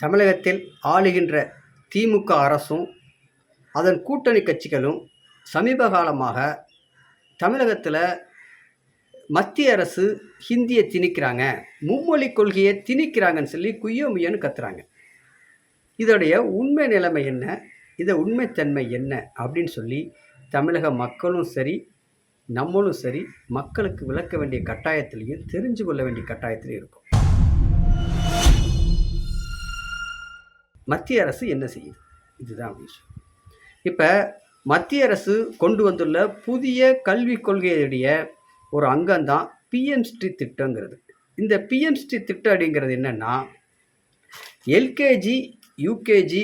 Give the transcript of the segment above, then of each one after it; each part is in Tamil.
தமிழகத்தில் ஆளுகின்ற திமுக அரசும் அதன் கூட்டணி கட்சிகளும் சமீப காலமாக தமிழகத்தில் மத்திய அரசு ஹிந்தியை திணிக்கிறாங்க மும்மொழி கொள்கையை திணிக்கிறாங்கன்னு சொல்லி குய்யோ முய்யன்னு கத்துறாங்க. இதோடைய உண்மை நிலைமை என்ன? இதை உண்மைத்தன்மை என்ன? அப்படின்னு சொல்லி தமிழக மக்களும் சரி நம்மளும் சரி மக்களுக்கு விளக்க வேண்டிய கட்டாயத்திலையும் தெரிஞ்சு கொள்ள வேண்டிய கட்டாயத்திலையும் இருக்கும். மத்திய அரசு என்ன செய்யுது? இதுதான் விஷயம் இப்போ மத்திய அரசு கொண்டு வந்துள்ள புதிய கல்விக் கொள்கையுடைய ஒரு அங்கம்தான் பிஎம்ஸ்டி திட்டங்கிறது. இந்த பிஎம்ஸ்டி திட்டம் அப்படிங்கிறது என்னென்னா எல்கேஜி யூகேஜி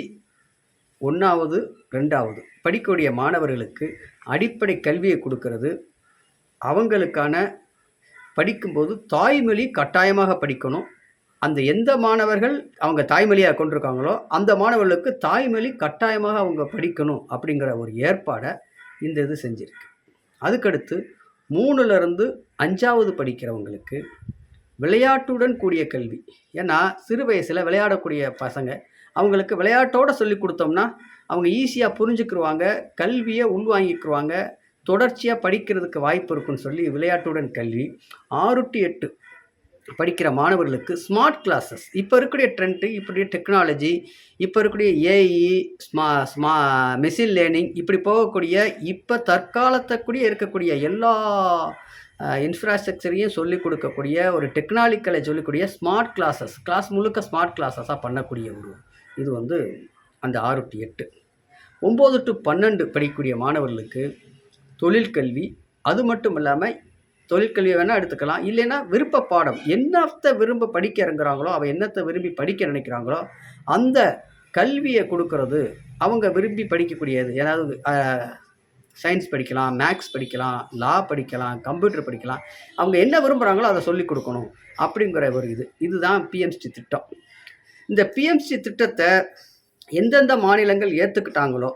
ஒன்றாவது ரெண்டாவது படிக்கக்கூடிய மாணவர்களுக்கு அடிப்படை கல்வியை கொடுக்கறது. அவங்களுக்கான படிக்கும்போது தாய்மொழி கட்டாயமாக படிக்கணும். அந்த எந்த மாணவர்கள் அவங்க தாய்மொழியாக கொண்டிருக்காங்களோ அந்த மாணவர்களுக்கு தாய்மொழி கட்டாயமாக அவங்க படிக்கணும் அப்படிங்கிற ஒரு ஏற்பாடை இந்த இது செஞ்சுருக்கு. அதுக்கடுத்து மூணுலேருந்து அஞ்சாவது படிக்கிறவங்களுக்கு விளையாட்டுடன் கூடிய கல்வி. ஏன்னா சிறு வயசில் விளையாடக்கூடிய பசங்க அவங்களுக்கு விளையாட்டோடு சொல்லி கொடுத்தோம்னா அவங்க ஈஸியாக புரிஞ்சுக்கிருவாங்க கல்வியை உள்வாங்கிக்கிருவாங்க தொடர்ச்சியாக படிக்கிறதுக்கு வாய்ப்பு இருக்குன்னு சொல்லி விளையாட்டுடன் கல்வி ஆறு டு எட்டு படிக்கிற மாணவர்களுக்கு ஸ்மார்ட் கிளாஸஸ் இப்போ இருக்கக்கூடிய ட்ரெண்டு இப்படி டெக்னாலஜி இப்போ இருக்கக்கூடிய ஏஇ ஸ்மா ஸ்மா மெஷின் லேர்னிங் இப்படி போகக்கூடிய இப்போ தற்காலத்தக்கூடிய இருக்கக்கூடிய எல்லா இன்ஃப்ராஸ்ட்ரக்சரையும் சொல்லிக் கொடுக்கக்கூடிய ஒரு டெக்னாலிக்கலை சொல்லக்கூடிய ஸ்மார்ட் கிளாஸஸ் கிளாஸ் முழுக்க ஸ்மார்ட் கிளாஸஸாக பண்ணக்கூடிய ஒரு இது வந்து அந்த ஆறு டு எட்டு. ஒம்பது டு பன்னெண்டு படிக்கக்கூடிய மாணவர்களுக்கு தொழிற்கல்வி அது மட்டும் இல்லாமல் தொழிற்கல்வியை வேணால் எடுத்துக்கலாம். இல்லைன்னா விருப்ப பாடம் என்னத்தை விரும்ப படிக்க இறங்குறாங்களோ அவள் என்னத்தை விரும்பி படிக்க நினைக்கிறாங்களோ அந்த கல்வியை கொடுக்கறது அவங்க விரும்பி படிக்கக்கூடியது. ஏதாவது சயின்ஸ் படிக்கலாம் மேக்ஸ் படிக்கலாம் லா படிக்கலாம் கம்ப்யூட்டர் படிக்கலாம். அவங்க என்ன விரும்புகிறாங்களோ அதை சொல்லிக் கொடுக்கணும் அப்படிங்கிற ஒரு இது. இதுதான் பிஎம்சி திட்டம். இந்த பிஎம்சி திட்டத்தை எந்தெந்த மாநிலங்கள் ஏற்றுக்கிட்டாங்களோ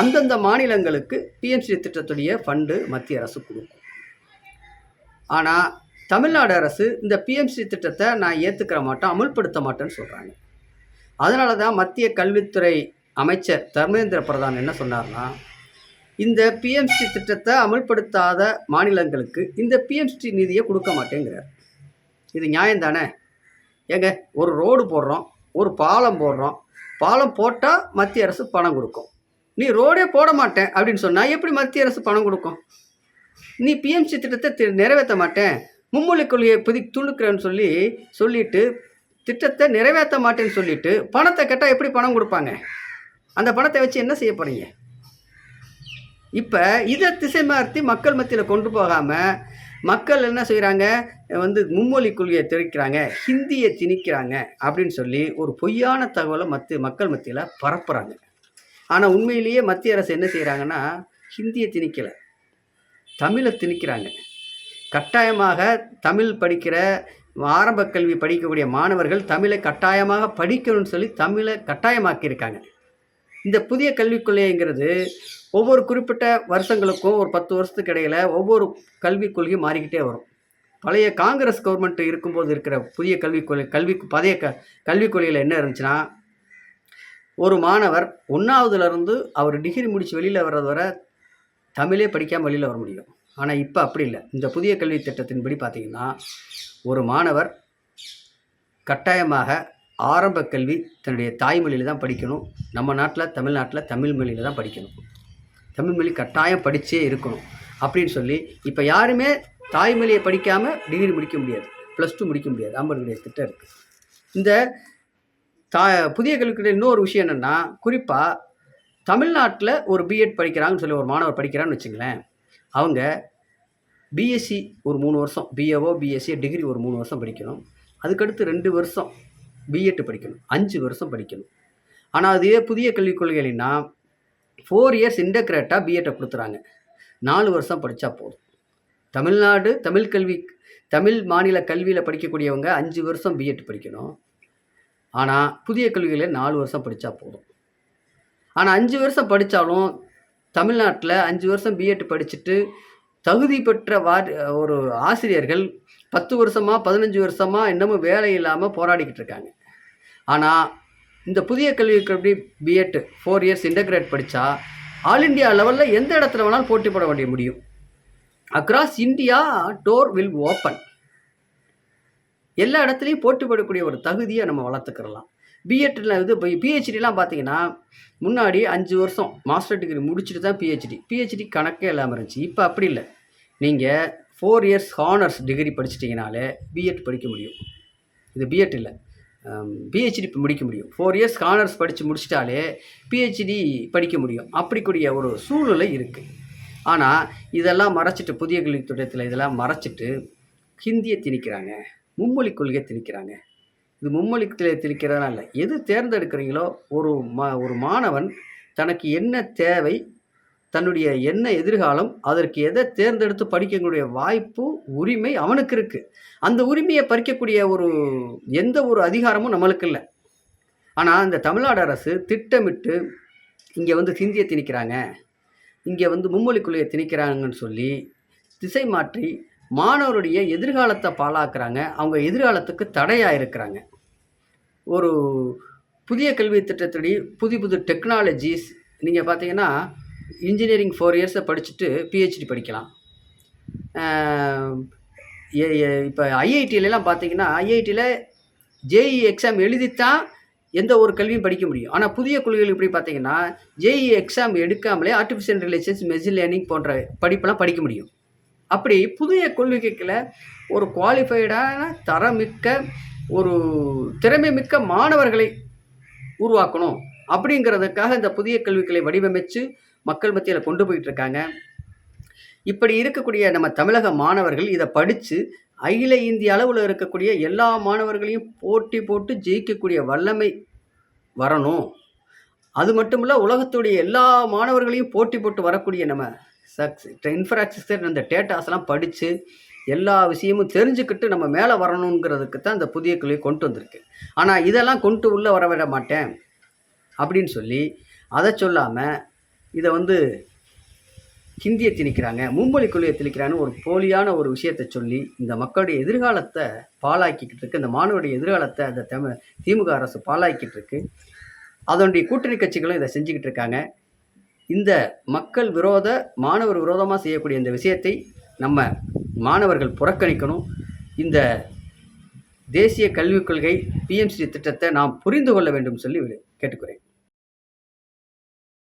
அந்தந்த மாநிலங்களுக்கு பிஎம்சி திட்டத்துடைய ஃபண்டு மத்திய அரசு கொடுக்கும். ஆனால் தமிழ்நாடு அரசு இந்த பிஎம்சி திட்டத்தை நான் ஏற்றுக்கிற மாட்டேன் அமுல்படுத்த மாட்டேன்னு சொல்கிறாங்க அதனால தான் மத்திய கல்வித்துறை அமைச்சர் தர்மேந்திர பிரதான் என்ன சொன்னார்னா இந்த பிஎம்சி திட்டத்தை அமல்படுத்தாத மாநிலங்களுக்கு இந்த பிஎம்சி நிதியை கொடுக்க மாட்டேங்கிறார். இது நியாயம் தானே? ஏங்க ஒரு ரோடு போடுறோம் ஒரு பாலம் போடுறோம் பாலம் போட்டால் மத்திய அரசு பணம் கொடுக்கும். நீ ரோடே போட மாட்டேன் அப்படின்னு சொன்னால் எப்படி மத்திய அரசு பணம் கொடுக்கும்? நீ பிஎம்சி திட்டத்தை நிறைவேற்ற மாட்டேன். மும்மொழி கொள்கையை புதி துணுக்கிறேன்னு சொல்லி சொல்லிட்டு திட்டத்தை நிறைவேற்ற மாட்டேன்னு சொல்லிட்டு பணத்தை கேட்டால் எப்படி பணம் கொடுப்பாங்க? அந்த பணத்தை வச்சு என்ன செய்ய போகிறீங்க இப்போ இதை திசை மாற்றி மக்கள் மத்தியில் கொண்டு போகாமல் மக்கள் என்ன செய்கிறாங்க வந்து மும்மொழி கொள்கையை திணிக்கிறாங்க ஹிந்தியை திணிக்கிறாங்க அப்படின்னு சொல்லி ஒரு பொய்யான தகவலை மத்திய மக்கள் மத்தியில் பரப்புகிறாங்க ஆனால் உண்மையிலேயே மத்திய அரசு என்ன செய்கிறாங்கன்னா ஹிந்தியை திணிக்கலை. தமிழை திணிக்கிறாங்க. கட்டாயமாக தமிழ் படிக்கிற ஆரம்ப கல்வி படிக்கக்கூடிய மாணவர்கள் தமிழை கட்டாயமாக படிக்கணும்னு சொல்லி தமிழை கட்டாயமாக்கியிருக்காங்க. இந்த புதிய கல்விக் கொள்கைங்கிறது ஒவ்வொரு குறிப்பிட்ட வருஷங்களுக்கும் ஒரு பத்து வருஷத்துக்கு இடையில் ஒவ்வொரு கல்விக் கொள்கையும் மாறிக்கிட்டே வரும். பழைய காங்கிரஸ் கவர்மெண்ட் இருக்கும்போது இருக்கிற புதிய கல்விக் கொள்கை கல்வி பழைய க கல்விக் கொள்கையில் என்ன இருந்துச்சுன்னா ஒரு மாணவர் ஒன்றாவதுலேருந்து அவர் டிகிரி முடித்து வெளியில் வர்றது வரை தமிழே படிக்காமல் வெளியில் வர முடியும். ஆனால் இப்போ அப்படி இல்லை. இந்த புதிய கல்வி திட்டத்தின்படி பார்த்திங்கன்னா ஒரு மாணவர் கட்டாயமாக ஆரம்ப கல்வி தன்னுடைய தாய்மொழியில் தான் படிக்கணும். நம்ம நாட்டில் தமிழ்நாட்டில் தமிழ் மொழியில் தான் படிக்கணும். தமிழ்மொழி கட்டாயம் படித்தே இருக்கணும் அப்படின்னு சொல்லி இப்போ யாருமே தாய்மொழியை படிக்காமல் டிகிரி முடிக்க முடியாது. ப்ளஸ் டூ முடிக்க முடியாது. அம்பேத்கருடைய திட்டம் இருக்குது இந்த தா புதிய கல்விக்குடைய இன்னொரு விஷயம் என்னென்னா குறிப்பாக தமிழ்நாட்டில் ஒரு பிஎட் படிக்கிறாங்கன்னு சொல்லி ஒரு மாணவர் படிக்கிறான்னு வச்சுங்களேன். அவங்க பிஎஸ்சி ஒரு மூணு வருஷம் பிஏஓ பிஎஸ்சி டிகிரி ஒரு மூணு வருஷம் படிக்கணும். அதுக்கடுத்து ரெண்டு வருஷம் பிஎட் படிக்கணும். அஞ்சு வருஷம் படிக்கணும். ஆனால் அதுவே புதிய கல்விக் கொள்கைனா ஃபோர் இயர்ஸ் இன்டகிரேட்டாக பிஎட்டை கொடுத்துறாங்க. நாலு வருஷம் படித்தா போதும். தமிழ்நாடு தமிழ் கல்வி தமிழ் மாநில கல்வியில் படிக்கக்கூடியவங்க அஞ்சு வருஷம் பிஎட் படிக்கணும். ஆனால் புதிய கல்விகளில் நாலு வருஷம் படித்தா போதும். ஆனால் அஞ்சு வருஷம் படித்தாலும் தமிழ்நாட்டில் அஞ்சு வருஷம் பிஎட் படிச்சுட்டு தகுதி பெற்ற வார் ஒரு ஆசிரியர்கள் பத்து வருஷமாக பதினஞ்சு வருஷமாக இன்னமும் வேலை இல்லாமல் போராடிக்கிட்டு இருக்காங்க. ஆனால் இந்த புதிய கல்விக் கல்வி பிஎட் ஃபோர் இயர்ஸ் இன்டகிரேட் படித்தா ஆல் இந்தியா லெவலில் எந்த இடத்துல வேணாலும் போட்டி போட வேண்டிய முடியும். Across India door will open எல்லா இடத்துலையும் போட்டி போடக்கூடிய ஒரு தகுதியை நம்ம வளர்த்துக்கிறலாம் பிஎட்டில் இது இப்போ பிஹெச்டிலாம் பார்த்தீங்கன்னா முன்னாடி அஞ்சு வருஷம் மாஸ்டர் டிகிரி முடிச்சுட்டு தான் பிஹெச்டி பிஹெச்டி கணக்கே இல்லாமல் இருந்துச்சு. இப்போ அப்படி இல்லை. நீங்கள் ஃபோர் இயர்ஸ் ஹானர்ஸ் டிகிரி படிச்சிட்டிங்கனாலே பிஎட் படிக்க முடியும். இது பிஎட் இல்லை. பிஹெச்டி முடிக்க முடியும். ஃபோர் இயர்ஸ் ஹானர்ஸ் படித்து முடிச்சிட்டாலே பிஹெச்டி படிக்க முடியும். அப்படிக்கூடிய ஒரு சூழ்நிலை இருக்குது ஆனால் இதெல்லாம் மறைச்சிட்டு புதிய கல்வித் திட்டத்தில் இதெல்லாம் மறைச்சிட்டு ஹிந்தியை திணிக்கிறாங்க. மும்மொழி கொள்கையை திணிக்கிறாங்க. இது மும்மொழி தி- இல்லை எது தேர்ந்தெடுக்கிறீங்களோ ஒரு மா ஒரு மாணவன் தனக்கு என்ன தேவை தன்னுடைய என்ன எதிர்காலம் அதற்கு எதை தேர்ந்தெடுத்து படிக்கக்கூடிய வாய்ப்பு உரிமை அவனுக்கு இருக்குது அந்த உரிமையை பறிக்கக்கூடிய ஒரு எந்த ஒரு அதிகாரமும் நம்மளுக்கு இல்லை. ஆனால் இந்த தமிழ்நாடு அரசு திட்டமிட்டு இங்கே வந்து சிந்தியை திணிக்கிறாங்க. இங்கே வந்து மும்மொழி திணிக்கிறாங்கன்னு சொல்லி திசை மாற்றி மாணவருடைய எதிர்காலத்தை பாழாக்குறாங்க. அவங்க எதிர்காலத்துக்கு தடையாக இருக்கிறாங்க. ஒரு புதிய கல்வி திட்டத்தடி புது புது டெக்னாலஜிஸ் நீங்கள் பார்த்தீங்கன்னா இன்ஜினியரிங் ஃபோர் இயர்ஸை படிச்சுட்டு பிஹெச்டி படிக்கலாம். இப்போ ஐஐடியிலலாம் பார்த்தீங்கன்னா ஐஐடியில் ஜேஇ எக்ஸாம் எழுதித்தான் எந்த ஒரு கல்வியும் படிக்க முடியும். ஆனால் புதிய கொள்கைகள் இப்படி பார்த்தீங்கன்னா ஜேஇ எக்ஸாம் எடுக்காமலே ஆர்டிஃபிஷியல் இன்டெலிஜென்ஸ் மெஷின் லேர்னிங் போன்ற படிப்பெல்லாம் படிக்க முடியும். அப்படி புதிய கொள்கைகளை ஒரு குவாலிஃபைடான தரமிக்க ஒரு திறமை மிக்க மாணவர்களை உருவாக்கணும் அப்படிங்கிறதுக்காக இந்த புதிய கல்விகளை வடிவமைச்சு மக்கள் மத்தியில் கொண்டு போயிட்டு இருக்காங்க இப்படி இருக்கக்கூடிய நம்ம தமிழக மாணவர்கள் இதை படித்து அகில இந்திய அளவில் இருக்கக்கூடிய எல்லா மாணவர்களையும் போட்டி போட்டு ஜெயிக்கக்கூடிய வல்லமை வரணும். அது மட்டும் இல்லை உலகத்துடைய எல்லா மாணவர்களையும் போட்டி போட்டு வரக்கூடிய நம்ம சக்ஸ் இன்ஃப்ராஸ்ட்ரக்சர் அந்த டேட்டாஸ்லாம் படித்து எல்லா விஷயமும் தெரிஞ்சுக்கிட்டு நம்ம மேலே வரணுங்கிறதுக்கு தான் இந்த புதிய கல்வி கொண்டு வந்திருக்கு. ஆனால் இதெல்லாம் கொண்டு உள்ளே வர விட மாட்டேன் அப்படின்னு சொல்லி அதை சொல்லாமல் இதை வந்து ஹிந்தியை திணிக்கிறாங்க மும்மொழி கொள்கையை திணிக்கிறான்னு ஒரு போலியான ஒரு விஷயத்தை சொல்லி இந்த மக்களுடைய எதிர்காலத்தை பாழாக்கிக்கிட்டு இருக்கு. இந்த மாணவருடைய எதிர்காலத்தை அந்த தமிழ் திமுக அரசு பாழாக்கிட்டு இருக்கு. அதனுடைய கூட்டணி கட்சிகளும் இதை செஞ்சுக்கிட்டு இருக்காங்க. இந்த மக்கள் விரோத மாணவர் விரோதமாக செய்யக்கூடிய இந்த விஷயத்தை நம்ம மாணவர்கள் புறக்கணிக்கணும். இந்த தேசிய கல்விக் கொள்கை பிஎம்சி திட்டத்தை நாம் புரிந்து கொள்ள வேண்டும் சொல்லி கேட்டுக்கிறேன்